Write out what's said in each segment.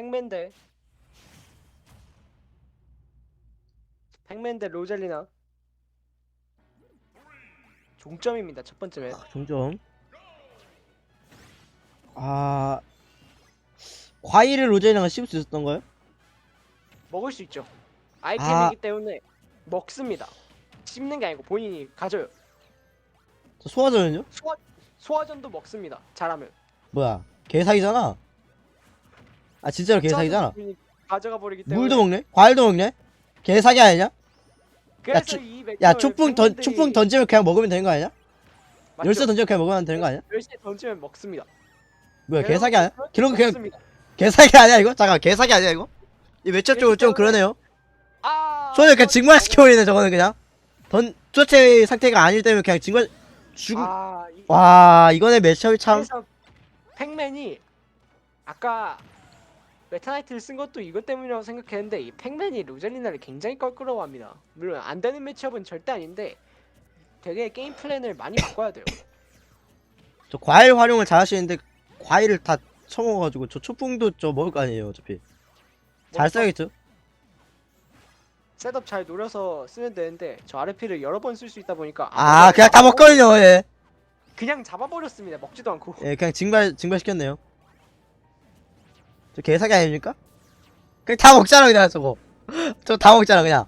팩맨 대 팩맨 대 로젤리나 종점입니다 첫 번째 맵 종점. 아 과일을 로제이랑 씹을 수 있었던가요? 먹을 수 있죠 아이템이기 때문에 먹습니다 씹는 게 아니고 본인이 가져요 저 소화전은요? 소화, 소화전도 먹습니다 잘하면 뭐야 개사기잖아. 아 진짜로 개사기잖아. 본인이 가져가 버리기 때문에 물도 먹네? 과일도 먹네? 개사기 아니냐? 그래서 주- 이야 초풍 던 초풍 던지면 그냥 먹으면 되는 거? 맞죠? 열쇠 던지면 그냥 먹으면 되는 거 아니야? 열쇠 던지면 먹습니다 뭐야 개사기 아니야? 그런 거 그냥 먹습니다. 개사기 아니야 이거? 잠깐 개사기 아니야 이거? 이 매첩 쪽은 좀 그러네요. 아 소녀 그냥 증발시켜버리네 저거는 그냥. 던 쪼체 상태가 아닐 때면 그냥 증발 죽음. 아, 이- 와 이거네 매첩이 참. 그래서 팩맨이 아까 메타나이트를 쓴 것도 이것 때문이라고 생각했는데 이 팩맨이 로젤리나를 굉장히 껄끄러워합니다. 물론 안 되는 매치업은 절대 아닌데 되게 게임 플랜을 많이 바꿔야 돼요. 저 과일 활용을 잘 하시는데 과일을 다 처먹어가지고 저 초풍도 저 먹을 거 아니에요 어차피. 잘 써야겠죠? 셋업 잘 노려서 쓰면 되는데 저 RP를 여러 번 쓸 수 있다 보니까 아 그냥 다 먹거든요 예. 그냥 잡아버렸습니다. 먹지도 않고 예 그냥 증발 증발시켰네요. 저 개사기 아닙니까? 그냥 다 먹잖아 그냥 저거. 저 다 먹잖아 그냥.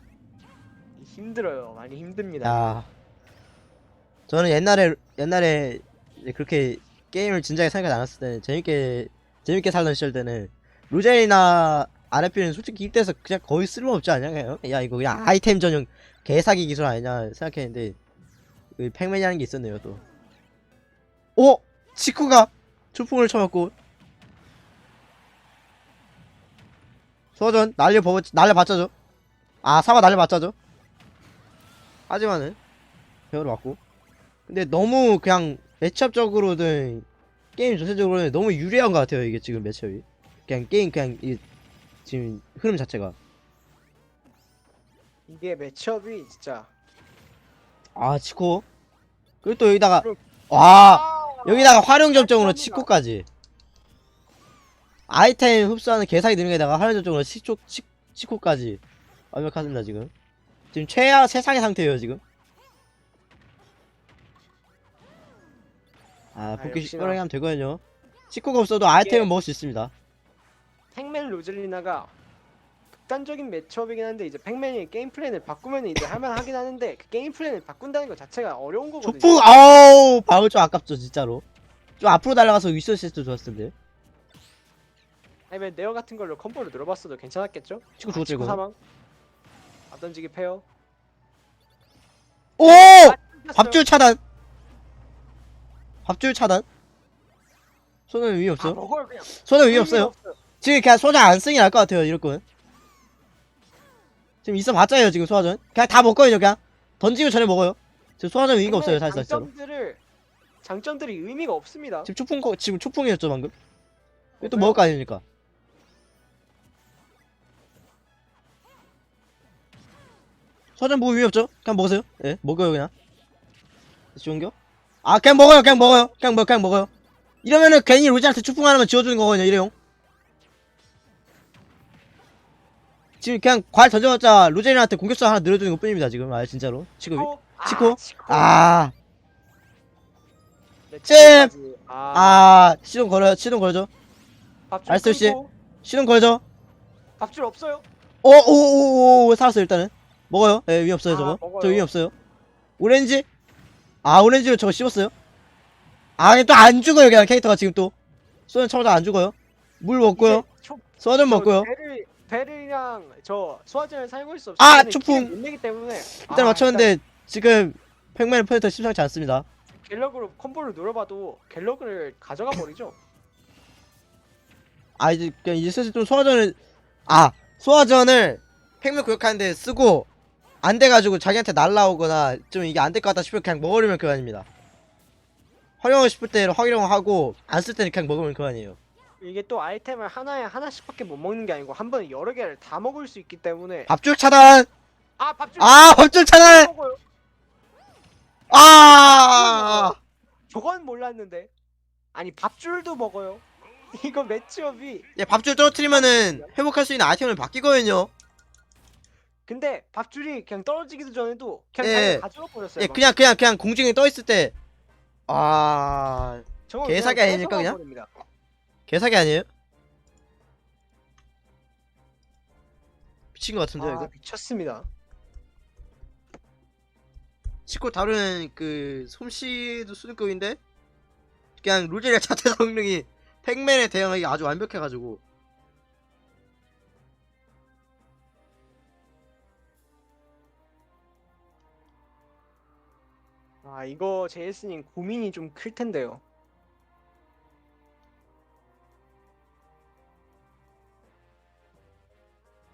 힘들어요. 많이 힘듭니다. 야, 저는 옛날에 옛날에 이제 그렇게 게임을 진작에 생각 안 했을 때는 재밌게 재밌게 살던 시절 때는 루젤이나 RP는 솔직히 이때서 그냥 거의 쓸모없지 않냐 그냥 야 이거 그냥 아이템 전용 개사기 기술 아니냐 생각했는데 그 팩맨이라는 게 있었네요 또. 오 치쿠가 초풍을 쳐맞고 소전 날려 버 날려 받자죠. 아 사과 날려 받자죠. 하지만은 배우러 맞고 근데 너무 그냥 매첩적으로든 게임 전체적으로는 너무 유리한 것 같아요 이게 지금 매첩이 그냥 게임 그냥 이 지금 흐름 자체가 이게 매치업이 진짜 아 치코 그리고 또 여기다가 와 아, 여기다가 활용 점정으로. 치코까지 아이템 흡수하는 개사기 능력에다가 활용 점정으로 치코 치, 치코까지 완벽하습니다 지금. 지금 최하 세상의 상태예요 지금. 아 복귀 역시나. 시끄러게 하면 되거든요. 치코가 없어도 아이템은 먹을 수 있습니다. 팩맨 로젤리나가 극단적인 매치업이긴 한데 이제 팩맨이 게임 플랜을 바꾸면 이제 할만하긴 하는데 그 게임 플랜을 바꾼다는 것 자체가 어려운 거거든요. 초풍 아우 방울 좀 아깝죠 진짜로. 좀 앞으로 달려가서 위스 시스도 좋았을 텐데 아니면 네어 같은 걸로 컴보를 늘어봤어도 괜찮았겠죠? 아, 죽었죠 치코 이거. 사망. 앞 던지기 페어. 오! 아, 밥줄 차단. 밥줄 차단. 손은 의미 아, 없어 요? 먹어요 그냥. 손은 의미 없어요? 지금 그냥 소장 안 쓰는 게 나을 것 같아요 이럴 거는 지금 있어 봤자요 지금 소화전. 그냥 다 먹거든요 그냥. 던지고 전에 먹어요. 지금 소화전 의미가 없어요 사실상 진짜로 장점들을 장점들이 의미가 없습니다. 지금 초풍 거 지금 초풍이었죠 방금? 이거 또 왜요? 먹을 거 아닙니까 소화전 뭐 의미 없죠? 그냥 먹으세요. 예 먹어요 그냥. 좋은겨? 아 그냥 먹어요 그냥 먹어요. 그냥 먹 그냥 먹어요. 이러면은 괜히 로지한테 초풍 하나만 지워주는 거거든요 일회용. 지금 그냥 과일 던져봤자 로제린한테 공격수 하나 늘어주는 것 뿐입니다 지금. 아 진짜로. 취급이 치코. 치코? 아. 아. 네, 잼! 치코까지. 아, 아 시동 걸어요 시동 밥줄 알았어요, 씨. 시동 걸죠 밥줄 없어요? 오오오오 살았어 일단은 먹어요? 예위 없어요 아, 저거. 먹어요. 저위 없어요. 오렌지? 아 오렌지로 저거 씹었어요? 아 또 안 죽어요 그냥 캐릭터가 지금 또. 소년 처자 안 죽어요. 물 먹고요. 저 먹고요. 배를 배를이랑 저 소화전을 살고 있어. 아, 초풍! 일단 아, 맞췄는데 지금 팩맨 포인트 심상치 않습니다. 일단 갤럭으로 콤보를 노려봐도 갤럭을 가져가 버리죠. 아 이제 그냥 이제 슬슬 좀 소화전을 아 소화전을 팩맨 구역하는데 쓰고 안 돼가지고 자기한테 날라오거나 좀 이게 안 될 것 같다 싶으면 그냥 먹으려면 그만입니다. 활용하고 싶을 때는 활용하고 안 쓸 때는 그냥 먹으면 그만이에요. 이게 또 아이템을 하나에 하나씩밖에 못 먹는 게 아니고 한 번에 여러 개를 다 먹을 수 있기 때문에. 밥줄 차단! 아 밥줄! 아 밥줄 차단! 먹어요. 아! 저건 몰랐는데. 아니 밥줄도 먹어요. 이거 매치업이. 예, 밥줄 떨어뜨리면은 회복할 수 있는 아이템을 바뀌거든요. 근데 밥줄이 그냥 떨어지기도 전에도 그냥 예. 자기가 가져가 버렸어요. 예, 막. 그냥 그냥 그냥 공중에 떠 있을 때 아, 저건 개사기 아닙니까, 뺏어가 그냥? 버립니다. 개사기 아니에요? 미친 것 같은데 아, 이거. 미쳤습니다. 치고 다루는 그 솜씨도 수준급인데 그냥 루젤의 자체 성능이 팩맨에 대응하기 아주 완벽해가지고 아 이거 제이슨님 고민이 좀 클 텐데요.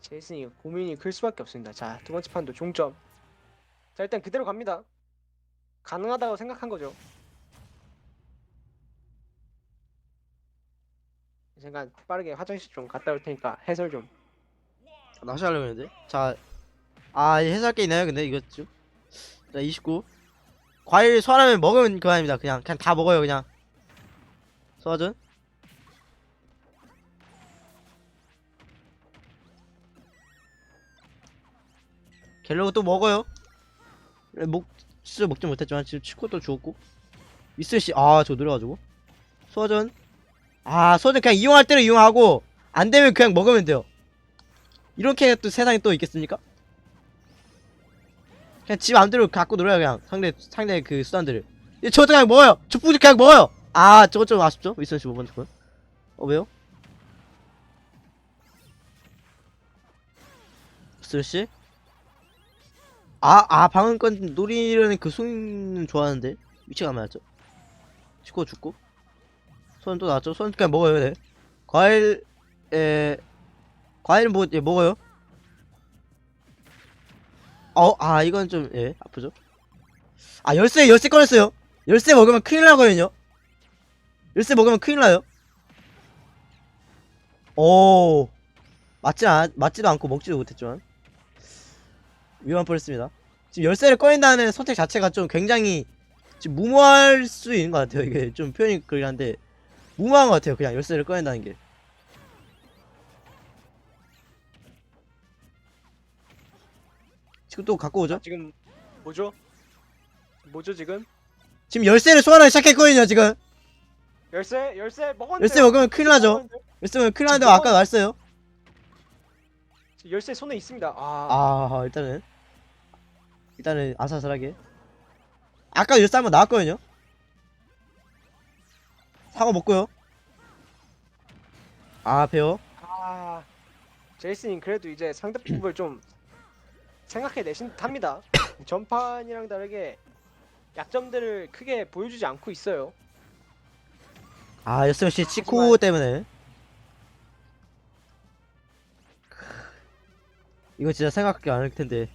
제이슨이 고민이 클 수밖에 없습니다. 자 두 번째 판도 종점. 자 일단 그대로 갑니다. 가능하다고 생각한 거죠. 잠깐 빠르게 화장실 좀 갔다 올 테니까 해설 좀. 다시 하려고 했는데 자, 아 해석할 게 있나요 근데 이거 좀? 자, 29 과일 소화라면 먹으면 그만입니다. 그냥 그냥 다 먹어요 그냥. 소화전 갤러그 또 먹어요. 먹 진짜 먹지 못했지만 지금 치코도 주었고. 미스씨 아저 느려가지고. 소화전 아 소화전 그냥 이용할 때는 이용하고 안 되면 그냥 먹으면 돼요. 이렇게 또 세상에 또 있겠습니까? 그냥 지 맘대로 갖고 놀아요 그냥. 상대 상대 그 수단들을. 예, 저도 그냥 먹어요. 죽부지 그냥 먹어요. 아 저거 좀 아쉽죠? 윗선 씨 5번 죽은 어 왜요? 스시 아 아 방금 건 노리려는 그 손은 좋아하는데? 위치가 안 맞았죠? 치고 죽고? 손 또 나왔죠? 손 그냥 먹어요 네. 과일 에 과일 뭐 예, 먹어요 어, 아, 이건 좀, 예, 아프죠? 아, 열쇠, 열쇠 꺼냈어요. 열쇠 먹으면 큰일 나거든요. 열쇠 먹으면 큰일 나요. 오, 맞지 않, 맞지도 않고 먹지도 못했지만. 위험한 뻔했습니다. 지금 열쇠를 꺼낸다는 선택 자체가 좀 굉장히, 지금 무모할 수 있는 것 같아요. 이게 좀 표현이 그러긴 한데, 무모한 것 같아요. 그냥 열쇠를 꺼낸다는 게. 지금 또 갖고 오죠? 지금 뭐죠? 뭐죠 지금? 지금 열쇠를 소환하기 시작했거든요, 지금. 열쇠 열쇠 먹었는데. 열쇠 먹으면 큰일 나죠. 열쇠 먹으면 큰일 나는데 아까 말했어요. 열쇠 손에 있습니다. 아, 아, 일단은. 일단은 아슬아슬하게. 아까 열쇠 한번 나왔거든요. 사과 먹고요. 아, 배워. 아, 제이슨님 그래도 이제 상대법을 좀 생각해 내신 듯합니다. 전판이랑 다르게 약점들을 크게 보여주지 않고 있어요. 아, 열쇠 씨 치코 때문에. 이거 진짜 생각하기 안할 텐데.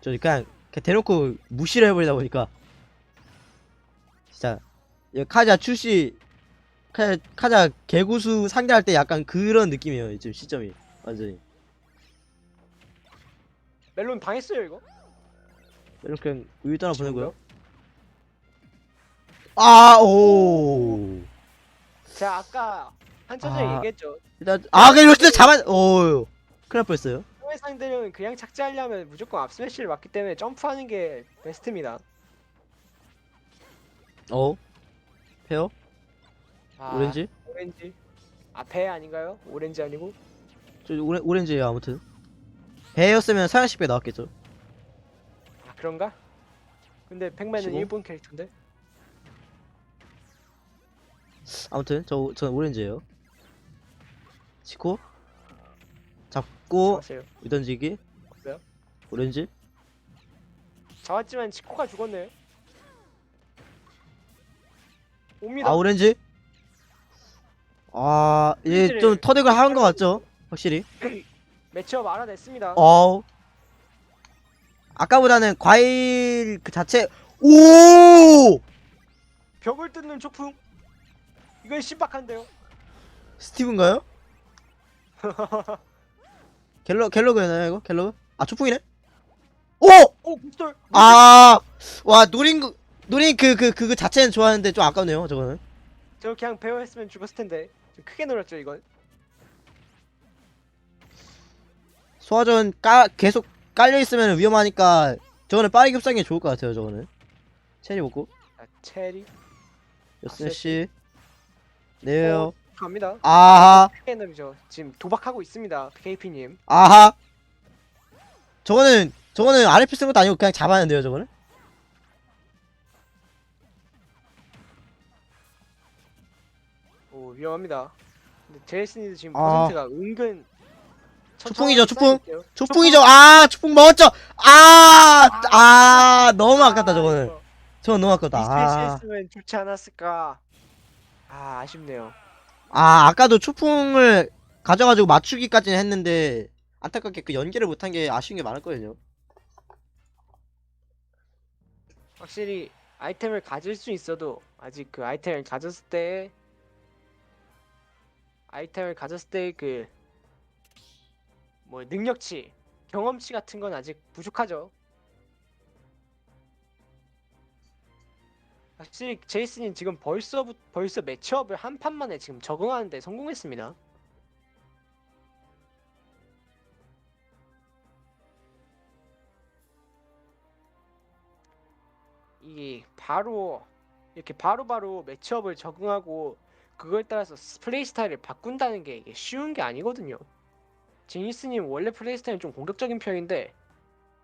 저 그냥, 그냥 대놓고 무시를 해버리다 보니까. 진짜, 이 카자 출시, 카자, 카자 개구수 상대할 때 약간 그런 느낌이에요, 지금 시점이. 완전히. 멜론 당했어요 이거? 이렇게 그냥 우유 떠나 보내고요. 아, 오. 제가 아까 한참 전에 아. 얘기했죠. 일단, 아, 그냥 열쇠 잡아, 오. 큰일 날 뻔했어요. 해외 상대는 그냥 착지하려면 무조건 앞스매시를 맞기 때문에 점프하는 게 베스트입니다. 어. 페어? 아, 오렌지? 오렌지. 앞에 아닌가요? 오렌지 아니고? 저 오렌, 오렌지예요 아무튼 배였으면 사양식 배 나왔겠죠 아 그런가? 근데 팩맨은 시고? 일본 캐릭터인데? 아무튼 저, 저 오렌지예요 치코 잡고 잡았어요. 위던지기 그래요? 오렌지 잡았지만 치코가 죽었네요. 옵니다. 아 오렌지 아얘 오렌지를- 좀 터득을 하는 것 같죠 확실히 매치업 알아냈습니다. 어 아까보다는 과일 그 자체 오 벽을 뜯는 초풍. 이건 신박한데요. 스티브인가요? 갤러 갤러그였나요 이거 갤러그 아 초풍이네 오 오 굿돌. 아, 와, 노린, 그- 노린 그, 그, 그, 그 자체는 좋아하는데 좀 아깝네요, 저거는. 저 그냥 배워했으면 죽었을 텐데 좀 크게 놀랐죠 이건 소화전 까 계속 깔려 있으면 위험하니까 저거는 빠르게 흡수하는 게 좋을 것 같아요. 저거는. 체리 먹고. 자, 체리? 여순 씨. 네요. 갑니다. 아하. 놀이죠. 지금 도박하고 있습니다 KP님. 아하. 저거는 저거는 RP 쓴 것도 아니고 그냥 잡아야 돼요. 저거는. 오 위험합니다. 근데 제이슨이 지금 아. 퍼센트가 은근 쌓이고 있대요. 추풍이죠. 아 추풍 먹었죠. 아 아 너무 아깝다 저거는. 저건 너무 아깝다. 아. 미스패시했으면 좋지 않았을까 아 아쉽네요 아 아까도 추풍을 가져가지고 맞추기까지는 했는데 안타깝게 그 연계를 못한 게 아쉬운 게 많았거든요. 확실히 아이템을 가질 수 있어도 아직 그 아이템을 가졌을 때 아이템을 가졌을 때그 뭐 능력치 경험치 같은 건 아직 부족하죠 확실히 제이슨이 지금 벌써 벌써 매치업을 한 판 만에 지금 적응하는데 성공했습니다 이게 바로 이렇게 바로 바로 매치업을 적응하고 그거에 따라서 스- 플레이 스타일을 바꾼다는 게 이게 쉬운 게 아니거든요. 제니스님 원래 플레이 스타일은 좀 공격적인 편인데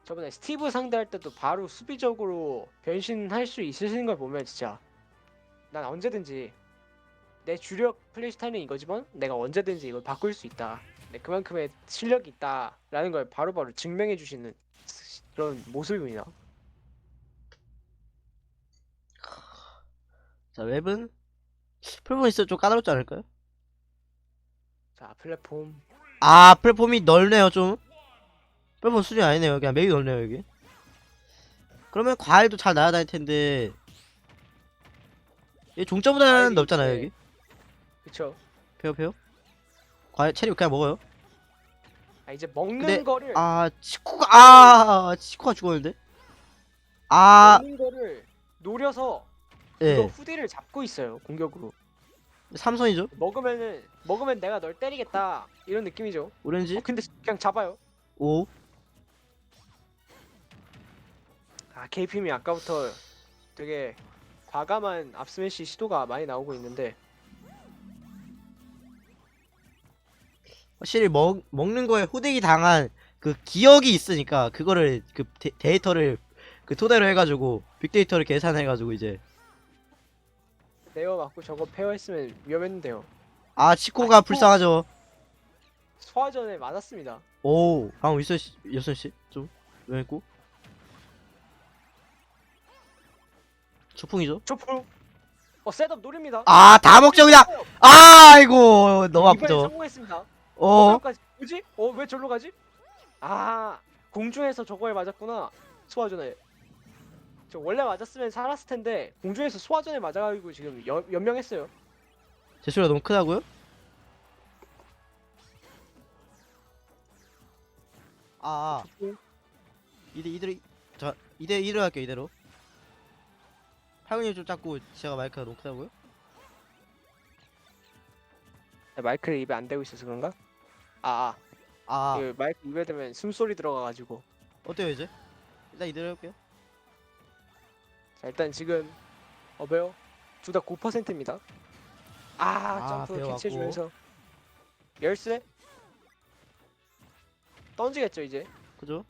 저번에 스티브 상대할 때도 바로 수비적으로 변신할 수 있으신 걸 보면 진짜 난 언제든지 내 주력 플레이 스타일은 이거지만 내가 언제든지 이걸 바꿀 수 있다. 네, 그만큼의 실력이 있다라는 걸 바로바로 증명해 주시는 그런 모습입니다. 자 웹은 플랫폼 있어 좀 까다롭지 않을까요? 자 플랫폼 아 플랫폼이 넓네요 좀. 플랫폼 수준이 아니네요. 그냥 매우 넓네요 여기. 그러면 과일도 잘될 텐데. 얘 종점보다는 과일이 넓잖아요 여기. 그쵸? 페어 페어. 과일 체리 그냥 먹어요. 아 이제 먹는 근데- 거를 아 치코가 아 치코가 죽었는데. 아 먹는 거를 노려서 예. 후디를 잡고 있어요 공격으로 삼선이죠. 먹으면은 먹으면 내가 널 때리겠다 이런 느낌이죠 오렌지. 어, 근데 그냥 잡아요 오. 아 KPM이 아까부터 되게 과감한 앞스매시 시도가 많이 나오고 있는데 확실히 먹 먹는 거에 호되기 당한 그 기억이 있으니까 그거를 그 데, 데이터를 그 토대로 해가지고 빅데이터를 계산해가지고 이제 네어 맞고 저거 페어했으면 위험했는데요 아 치코가 아. 불쌍하죠. 소화전에 맞았습니다 오 방금 있어 씨 여선 씨좀 왜했고 초풍이죠. 초프 어 셋업 노립니다 아다 먹죠 그냥. 아 아이고 너무 이번에 아프죠. 성공했습니다 어 까지 뭐지? 어왜 절로 가지? 아 공중에서 저거에 맞았구나 소화전에 저 원래 맞았으면 살았을 텐데 공중에서 소화전에 맞아가지고 지금 연, 연명했어요 제 소리가 너무 크다고요? 아, 아. 이대 이대로 자 이대 이대로 할게요 이대로. 팔근육 좀 작고 제가 마이크가 너무 크다고요? 네, 마이크를 입에 안 대고 있어서 그런가? 아, 아 아 그 마이크 입에 대면 숨소리 들어가가지고 어때요 이제? 일단 이대로 해볼게요. 자 일단 지금 어배요 둘다 9%입니다 아, 아, 점프 배워갖고. 캐치해 주면서 열쇠 던지겠죠 이제 그죠?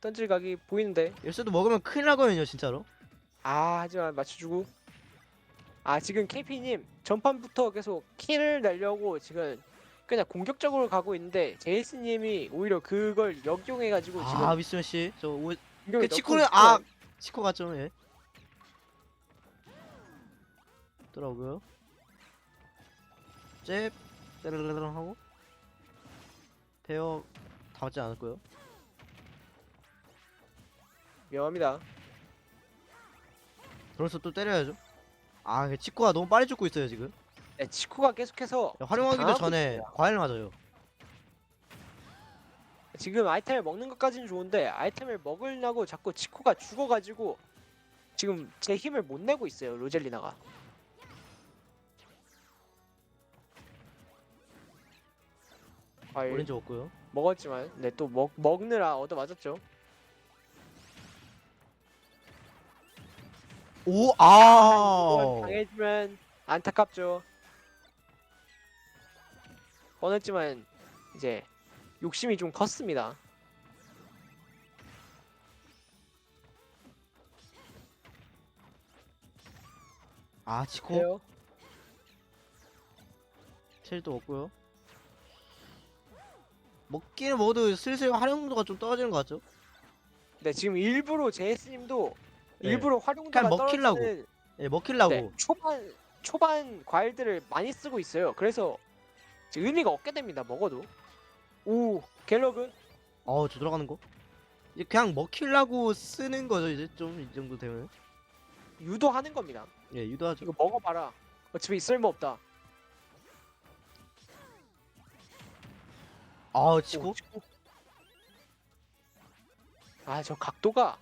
던질 각이 보이는데 열쇠도 먹으면 큰일 나거든요 진짜로. 아 하지만 맞춰주고 아 지금 KP님 전판부터 계속 킬을 내려고 지금 그냥 공격적으로 가고 있는데 제이스님이 오히려 그걸 역용해가지고 아 지금 미스면 씨저 오... 공격을 그 넣고 치코는 있어요. 아 치코 같죠 예. 돌아오고요. 잽 때르르르 하고 페어 다 맞지 않을 거예요. 위험합니다 그래서 또 때려야죠. 아, 그 치코가 너무 빨리 죽고 있어요 지금. 네, 치코가 계속해서 활용하기도 당하고 전에 있어요. 과일 맞아요. 지금 아이템을 먹는 것까지는 좋은데 아이템을 먹으려고 자꾸 지코가 죽어가지고 지금 제 힘을 못 내고 있어요 로젤리나가 과일 오렌지 없고요. 먹었지만 네 또 먹느라 얻어 맞았죠 오, 아. 당해주면 안타깝죠 뻔했지만 이제 욕심이 좀 컸습니다. 아, 치코. 그래요? 첼도 없고요. 먹기는 먹어도 슬슬 활용도가 좀 떨어지는 것 같죠? 네 지금 일부러 제이스님도 네. 일부러 활용도가 그냥 먹히려고. 떨어지는 예, 먹히려고. 네, 초반 초반 과일들을 많이 쓰고 있어요. 그래서 지금 의미가 없게 됩니다. 먹어도. 오 갤러그 어, 저 들어가는 거. 이제 그냥 먹히려고 쓰는 거죠, 이제 좀 이 정도 되면. 유도하는 겁니다. 예, 유도하죠. 이거 먹어봐라. 어차피 쓸모 없다. 아, 치코. 아저 각도가.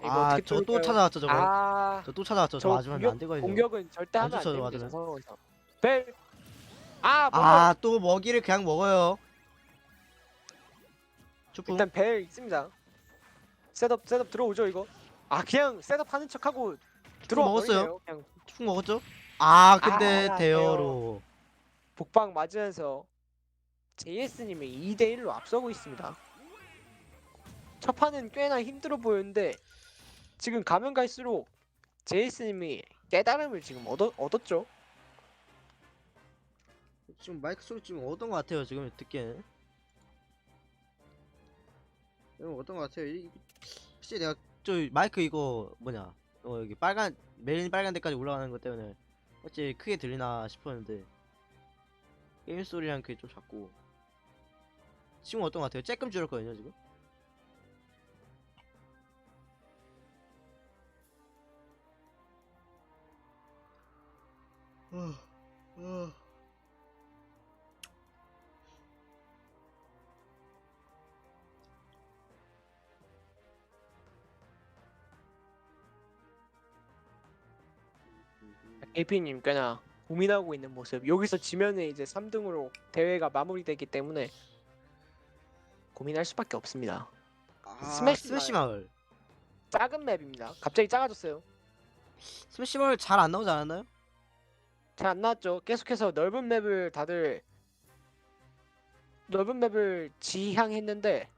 이거 아, 어떻게 저또 뚫을까요? 찾아왔죠, 저거. 아, 저 또 찾아왔죠. 저 저 맞으면 안 되거든요. 공격은 절대 안 하면 안 좋죠, 됩니다. 저 맞으면. 상황에서. 벨. 아, 먼저 아, 또 먹이를 그냥 먹어요. 추풍. 일단 벨 있습니다. 셋업 셋업 들어오죠 이거. 아 그냥 셋업 하는 척하고 들어와 먹었어요. 그냥 추풍 먹었죠? 아, 근데 아, 대여로. 복방 맞으면서 JS님이 2대 1로 앞서고 있습니다. 첫 판은 꽤나 힘들어 보였는데 지금 가면 갈수록 JS님이 깨달음을 지금 얻어, 얻었죠. 지금 마이크 소리 지금 어떤 것 같아요, 지금 듣기에는. 이거 어떤 것 같아요? 이, 혹시 내가 저 마이크 이거 뭐냐? 어 여기 빨간 메인 빨간 데까지 올라가는 것 때문에 혹시 크게 들리나 싶었는데 게임 소리랑 그게 좀 작고 지금 어떤 것 같아요? 조금 줄었거든요 지금. 어, 어. AP님 꽤나 고민하고 있는 모습. 여기서 지면은 이제 3등으로 대회가 마무리되기 때문에 고민할 수밖에 없습니다. 아, 스매시 스매시 마을. 작은 맵입니다. 갑자기 작아졌어요. 스매시 마을 잘 안 나오지 않았나요? 잘 안 나왔죠. 계속해서 넓은 맵을 다들 넓은 맵을 지향했는데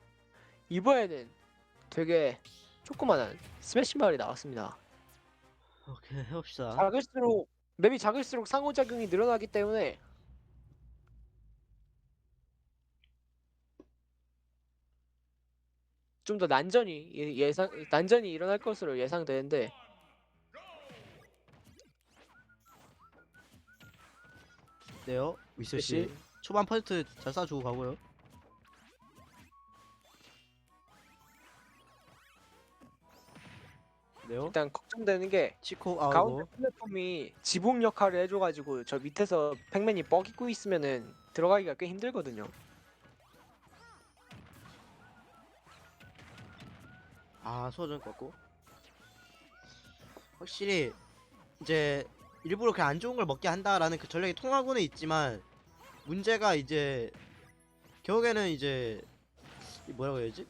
이번에는 되게 조그만한 스매시 마을이 나왔습니다. 오케이 해봅시다. 작을수록 맵이 작을수록 상호작용이 늘어나기 때문에 좀 더 난전이 예- 예상 난전이 일어날 것으로 예상되는데 네요. 위스 씨. 씨. 초반 퍼센트 잘 쏴주고 가고요. 네요. 일단 걱정되는 게 치코 가운데 아우고 플랫폼이 지붕 역할을 해줘가지고 저 밑에서 팩맨이 뻐기고 있으면은 들어가기가 꽤 힘들거든요. 아 소전 꺾고 확실히 이제 일부러 그냥 안 좋은 걸 먹게 한다라는 그 전략이 통하고는 있지만 문제가 이제 결국에는 이제 이 뭐라고 해야지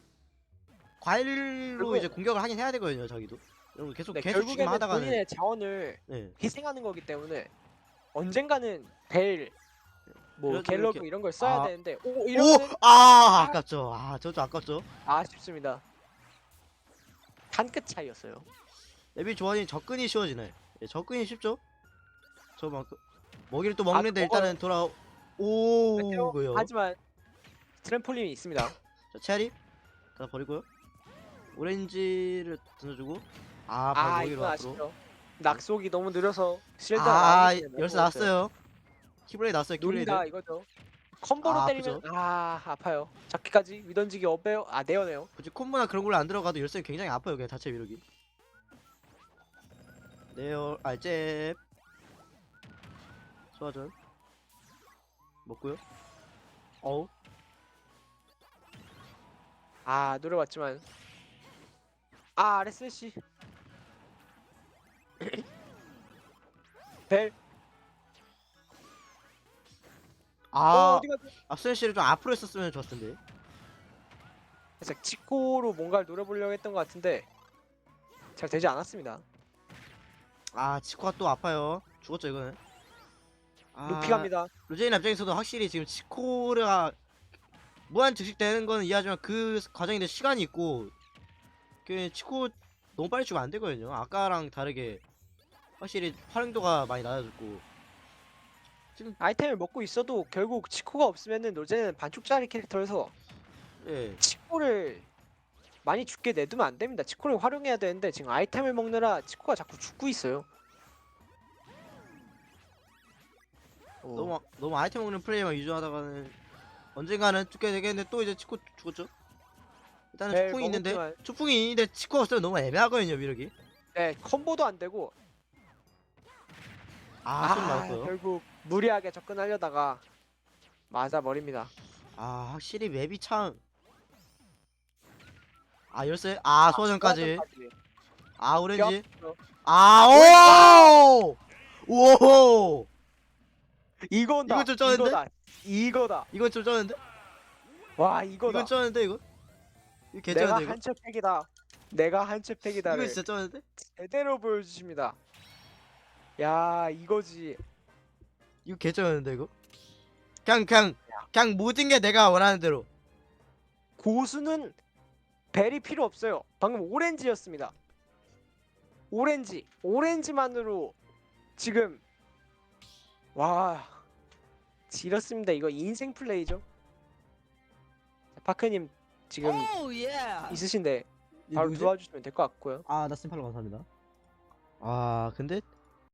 과일로 이제 공격을 하긴 해야 되거든요 자기도 여러분 계속 근데 계속 결국에는 죽기만 하다가는 본인의 자원을 네. 희생하는 거기 때문에 언젠가는 벨, 뭐 그래도 갤러그 이렇게- 이런 걸 써야 아. 되는데 오 이러면 오! 아 아깝죠 아 저도 아깝죠 아쉽습니다. 한 끗 차이였어요. 레비 조언이 접근이 쉬워지네 예, 접근이 쉽죠 저만큼 먹이를 또 아, 먹는데. 일단은 돌아 오고요 하지만 트램폴린이 있습니다. 자, 체리. 가 버리고요. 오렌지를 던져주고. 아, 바로 아 먹이로 이건 앞으로. 아시죠? 낙속이 너무 느려서 실드 아, 열쇠 났어요. 키블레이 났어요, 키블레이. 노린다 이거죠. 컴보로 아, 때리면? 아 아파요. 잡기까지 위던지기 어배요. 아 내어네요. 굳이 콤보나 그런 걸로 안 들어가도 열쇠 굉장히 아파요, 그냥 자체 위력이. 네요, 알잽. 소화전. 먹고요. 어우. 아 노려봤지만 아 RSC 벨 어, 아 어디 가죠? 앞선실을 좀 앞으로 했었으면 좋았을 텐데 살짝 치코로 뭔가를 노려보려고 했던 것 같은데 잘 되지 않았습니다. 아 치코가 또 아파요 죽었죠 이거는 아, 루피 갑니다. 루제인 입장에서도 확실히 지금 치코가 무한 즉식되는 거는 이해하지만 그 과정인데 시간이 있고 그 치코 너무 빨리 죽으면 안 되거든요 아까랑 다르게 확실히 활용도가 많이 낮아졌고. 아이템을 먹고 있어도 결국 치코가 없으면은 노제는 반쪽짜리 캐릭터여서 예. 치코를 많이 죽게 내두면 안 됩니다. 치코를 활용해야 되는데 지금 아이템을 먹느라 치코가 자꾸 죽고 있어요. 어, 너무 너무 아이템 먹는 플레이만 위주하다가는 언젠가는 죽게 되겠는데 또 이제 치코 죽었죠? 일단은 네, 추풍이 있는데 먹었지만, 추풍이 있는데 치코가 없으면 너무 애매하거든요 위력이. 네 컴보도 안 되고 아 소리 나왔어요 결국 무리하게 접근하려다가 맞아 버립니다. 아 확실히 맵이 참. 아 열쇠 아 소전까지 아 오렌지 아오 오 이거다. 이거 좀 쩌는데? 이거다. 이거다. 이건 좀 쩌는데 와 이거다. 이건 쩌는데 이거 이거 내가 개쩌는데 이거 한채 팩이다. 내가 한채 이거 팩이다를 진짜 쩌는데 제대로 보여주십니다. 야 이거지. 이거 개쩌는데 이거 그냥 그냥 그냥 모든 게 내가 원하는 대로 고수는 벨이 필요 없어요. 방금 오렌지였습니다. 오렌지, 오렌지만으로 지금 와 지렸습니다. 이거 인생 플레이죠. 자, 파크님 지금 있으신데 이 바로 누구지? 도와주시면 될 것 같고요. 아 나스팔로 감사합니다 아 근데